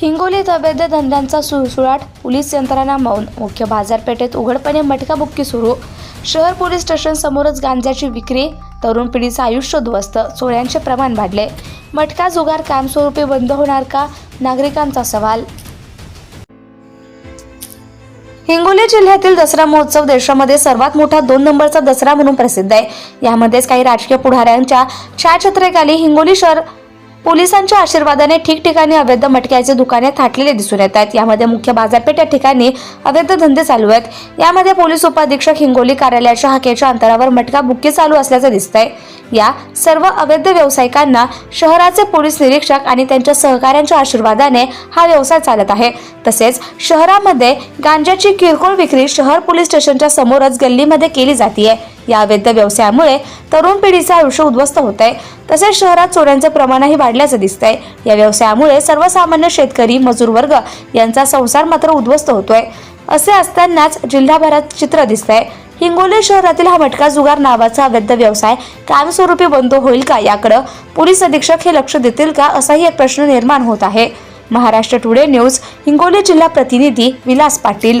हिंगोलीत अवैध धंद्यांचा सुळसुळाट पोलीस यंत्रणा मौन मुख्य बाजारपेठेत उघडपणे मटकाबुक्की सुरू. शहर पोलीस स्टेशन समोरच गांजाची विक्री तरुण पिढीचं आयुष्य उद्ध्वस्त चोऱ्यांचे प्रमाण वाढले. मटका जुगार कायमस्वरूपी बंद होणार का? नागरिकांचा सवाल. हिंगोली जिल्ह्यातील दसरा महोत्सव देशामध्ये सर्वात मोठा दोन नंबरचा दसरा म्हणून प्रसिद्ध आहे. यामध्येच काही राजकीय पुढाऱ्यांच्या छायाचित्रेखाली हिंगोली शहर पोलिसांच्या आशीर्वादाने ठिकठिकाणी अवैध मटक्याचे दुकाने थाटलेले दिसून येत आहेत. यामध्ये मुख्य बाजारपेठ या ठिकाणी अवैध धंदे चालू आहेत. यामध्ये पोलीस उपाधीक्षक हिंगोली कार्यालयाच्या हाकेच्या अंतरावर मटका बुक्की चालू असल्याचं दिसतंय. या सर्व अवैध व्यावसायिकांना शहराचे पोलीस निरीक्षक आणि त्यांच्या सहकाऱ्यांच्या आशीर्वादाने हा व्यवसाय चालत आहे. तसेच शहरामध्ये गांजाची किरकोळ विक्री शहर पोलीस स्टेशनच्या समोरच गल्लीमध्ये केली जाते या अवैध व्यवसायामुळे तरुण पिढीचे आयुष्य उद्ध्वस्त होत आहे तसेच शहरात चोऱ्यांचे प्रमाणही वाढल्याचं दिसतंय. या व्यवसायामुळे सर्वसामान्य शेतकरी मजूर वर्ग यांचा संसार मात्र उद्ध्वस्त होतोय. असे असतानाच जिल्हाभरात चित्र दिसतंय. हिंगोली शहरातील हा मटका जुगार नावाचा अवैध व्यवसाय कायमस्वरूपी बंद होईल का याकडे पोलीस अधीक्षक हे लक्ष देतील का असाही एक प्रश्न निर्माण होत आहे. महाराष्ट्र टुडे न्यूज हिंगोली जिल्हा प्रतिनिधी विलास पाटील.